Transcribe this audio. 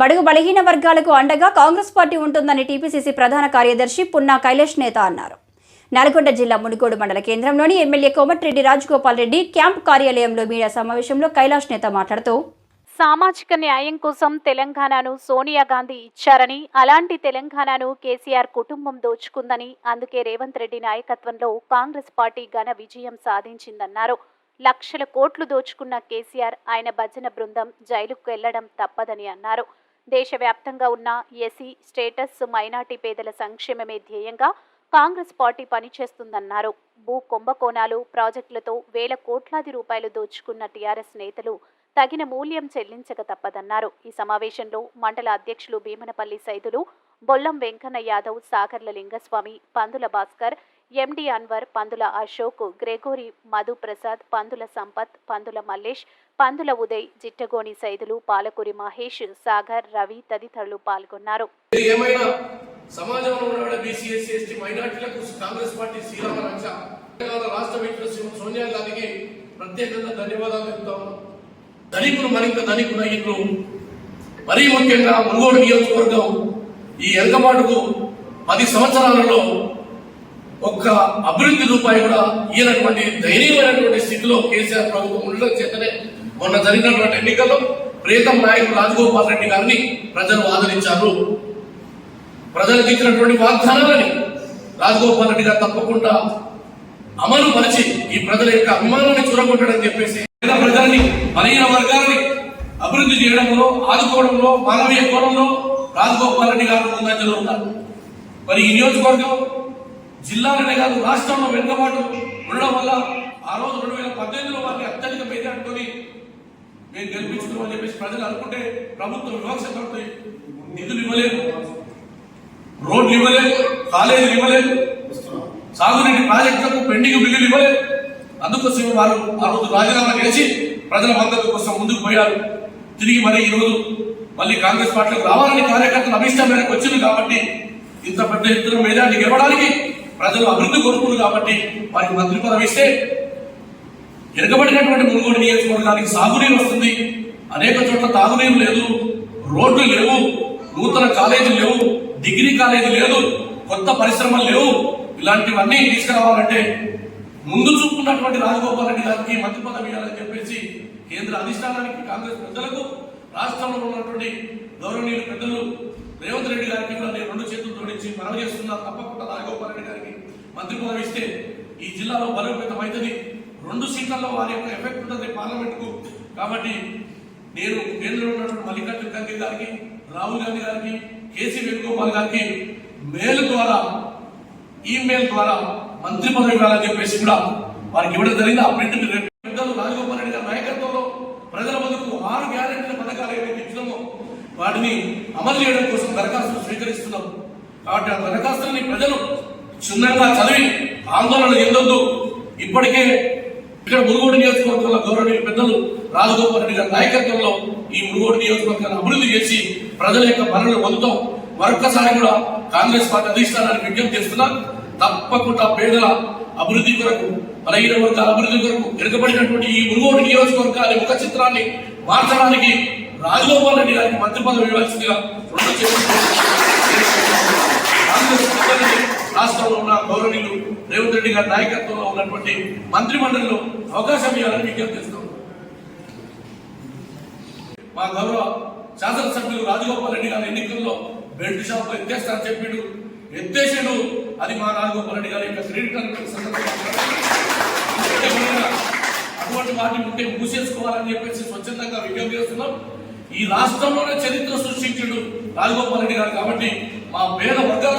బడుగు బలహీన వర్గాలకు అండగా కాంగ్రెస్ పార్టీ ఉంటుందని టీపీసీసీ ప్రధాన కార్యదర్శి పున్నా కైలాష్ నేత అన్నారు. నల్గొండ జిల్లా మునుగోడు మండల కేంద్రంలోని ఎమ్మెల్యే కోమటిరెడ్డి రాజగోపాల్ రెడ్డి క్యాంప్ కార్యాలయంలో మీడియా సమావేశంలో కైలాష్ నేత మాట్లాడుతూ సామాజిక న్యాయం కోసం తెలంగాణను సోనియా గాంధీ ఇచ్చారని అలాంటి తెలంగాణను కేసీఆర్ కుటుంబం దోచుకుందని అందుకే రేవంత్ రెడ్డి నాయకత్వంలో కాంగ్రెస్ పార్టీ ఘన విజయం సాధించిందన్నారు. లక్షల కోట్లు దోచుకున్న కేసీఆర్ ఆయన భజన బృందం జైలుకు వెళ్ళడం తప్పదని అన్నారు. దేశవ్యాప్తంగా ఉన్న ఎస్సీ స్టేటస్ మైనార్టీ పేదల సంక్షేమమే ధ్యేయంగా కాంగ్రెస్ పార్టీ పనిచేస్తుందన్నారు. భూ కుంభకోణాలు ప్రాజెక్టులతో వేల కోట్లాది రూపాయలు దోచుకున్న టీఆర్ఎస్ నేతలు తగిన మూల్యం చెల్లించక తప్పదన్నారు. ఈ సమావేశంలో మండల అధ్యక్షులు భీమనపల్లి సైదులు బొల్లం వెంకన్న యాదవ్ సాగర్ల లింగస్వామి పందుల భాస్కర్ ఎండి అన్వర్ పందుల అశోక్ గ్రెగోరి మధు ప్రసాద్ పందుల సంపత్ పందుల మల్లేష్ పందుల ఉదయ్ జిట్టగోని సైదులు పాలకూరి మహేష్ సాగర్ రవి తదితరులు పాల్గొన్నారు. సమాజంలో ఉన్న బీసీ ఎస్సీ ఎస్టీ మైనార్టీలకు కాంగ్రెస్ పార్టీ శ్రీరామ రక్ష రాష్ట్ర సోనియా గాంధీకి ప్రత్యేకంగా ధన్యవాదాలు చెప్తా. ఉన్నాం ధనికులు మరింత ధనికులు మరీ ముఖ్యంగా మునుగోడు నియోజకవర్గం ఈ ఎరకబాటుకు పది సంవత్సరాలలో ఒక్క అభివృద్ధి రూపాయి కూడా ఇయ్యనటువంటి ధైర్యమైనటువంటి స్థితిలో కేసీఆర్ ప్రభుత్వం ఉండడం చేతనే మొన్న జరిగినటువంటి ఎన్నికల్లో ప్రీతం నాయకుడు రాజగోపాల్ రెడ్డి గారిని ప్రజలు ఆదరించారు. ప్రజలకు ఇచ్చినటువంటి వాగ్దానాలని రాజగోపాల్ రెడ్డి గారు తప్పకుండా అమలు పరిచి ఈ ప్రజల యొక్క అభిమానాన్ని చూరగొట్టడని చెప్పేసి ప్రజల్ని బలహీన వర్గాలని అభివృద్ధి చేయడంలో ఆదుకోవడంలో మానవీయ కోణంలో రాజగోపాల్ రెడ్డి గారు ముందంజలో ఉన్నారు. మరి ఈ నియోజకవర్గం జిల్లాలనే కాదు రాష్ట్రంలో వెనుకబాటు ఉండడం వల్ల ఆ రోజు రెండు వేల పద్దెనిమిదిలో వారిని అత్యధిక పేదట్టుకొని మేము గెలిపించుకున్నామని చెప్పేసి ప్రజలు అనుకుంటే ప్రభుత్వం వివక్ష నిధులు ఇవ్వలేదు రోడ్లు ఇవ్వలేదు కాలేజీలు ఇవ్వలేదు సాగునీటి ప్రాజెక్టులకు పెండింగ్ బిల్లులు ఇవ్వలేదు. అందుకోసం వారు ఆ రోజు రాజీనామా చేసి ప్రజల మద్దతు కోసం ముందుకు పోయారు. తిరిగి మరి ఈరోజు మళ్ళీ కాంగ్రెస్ పార్టీలకు రావాలని కార్యకర్తలు అభిష్టం మేరకు వచ్చింది కాబట్టి ఇంత పెద్ద ఎత్తున మెజార్టీ గెలవడానికి ప్రజలు అభివృద్ధి కోరుకున్నారు కాబట్టి వారికి మంత్రి పదవి ఇస్తే ఎరగబడినటువంటి మునుగోడు నియోజకవర్గానికి సాగునీరు వస్తుంది. అనేక చోట్ల తాగునీరు లేదు రోడ్లు లేవు నూతన కాలేజీలు లేవు డిగ్రీ కాలేజీ లేదు కొత్త పరిశ్రమలు లేవు. ఇలాంటివన్నీ తీసుకురావాలంటే ముందు చూపుకున్నటువంటి రాజగోపాల్ రెడ్డి గారికి మంత్రి పదవి ఇవ్వాలని చెప్పేసి కేంద్ర అధిష్టానానికి కాంగ్రెస్ పెద్దలకు రాష్ట్రంలో ఉన్నటువంటి గౌరవనీయులు పెద్దలు రేవంత్ రెడ్డి గారికి కూడా నేను రెండు చేతులు జోడించి మనవి చేస్తున్నా తప్పకుండా రాజగోపాల్ రెడ్డి గారికి మంత్రి పదవి ఇస్తే ఈ జిల్లాలో బలోపేతం అవుతుంది రెండు సీట్లలో వారి యొక్క ఎఫెక్ట్ ఉంటుంది పార్లమెంట్కు కాబట్టి నేను కేంద్రంలో ఉన్నటువంటి మల్లికార్జున ఖర్గే గారికి రాహుల్ గాంధీ గారికి కేసీ వేణుగోపాల్ గారికి మెయిల్ ద్వారా ఈమెయిల్ ద్వారా మంత్రి పదవి ఇవ్వాలని చెప్పేసి కూడా వారికి ఇవ్వడం జరిగింది. ఆ ప్రింట్ రాజగోపాల్ రెడ్డి గారి నాయకత్వంలో ప్రజల ముందుకు ఆరు గ్యారెంటీ వాటిని అమలు చేయడం కోసం దరఖాస్తులు స్వీకరిస్తున్నాం. కాబట్టి ఆ దరఖాస్తుల్ని ప్రజలు క్షుణ్ణంగా చదివి ఆందోళన చెందొద్దు. ఇప్పటికే ఇక్కడ మునుగోడు నియోజకవర్గంలో గౌరవనీయ పెద్దలు రాజగోపాల్ రెడ్డి గారి నాయకత్వంలో ఈ మునుగోడు నియోజకవర్గాన్ని అభివృద్ధి చేసి ప్రజల యొక్క మరణలు పొందుతాం. మరొక్కసారి కూడా కాంగ్రెస్ పార్టీ అధిష్టానానికి విజ్ఞప్తి చేస్తున్నా తప్పకుండా పేదల అభివృద్ధి కొరకు బలహీన వర్గాల అభివృద్ధి కొరకు ఎరగబడినటువంటి ఈ మునుగోడు నియోజకవర్గాన్ని ముఖ చిత్రాన్ని మార్చడానికి రాజగోపాల్ రెడ్డి గారికి మంత్రి పదవి ఇవ్వాల్సిందిగా రెండు రాష్ట్రంలో ఉన్న గౌరవనీయులు రేవంత్ రెడ్డి గారి నాయకత్వంలో ఉన్నటువంటి మంత్రి మండలిలో అవకాశం ఇవ్వాలని విజ్ఞప్తి చేస్తాం మా గౌరవ శాసనసభ్యులు రాజగోపాల్ రెడ్డి గారి ఎన్నికల్లో బెల్ట్ షాప్ ఎత్తేస్తారని చెప్పిండు. ఎత్తేసాడు. అది మా రాజగోపాల్ రెడ్డి గారి యొక్క క్రెడిట్ అటువంటి వాటిని ఉంటే మూసేసుకోవాలని చెప్పేసి స్వచ్ఛందంగా విజ్ఞప్తి చేస్తున్నాం. ఈ రాష్ట్రంలోనే చరిత్ర సృష్టించాడు రాజగోపాల్ రెడ్డి గారు కాబట్టి మా పేద వర్గాల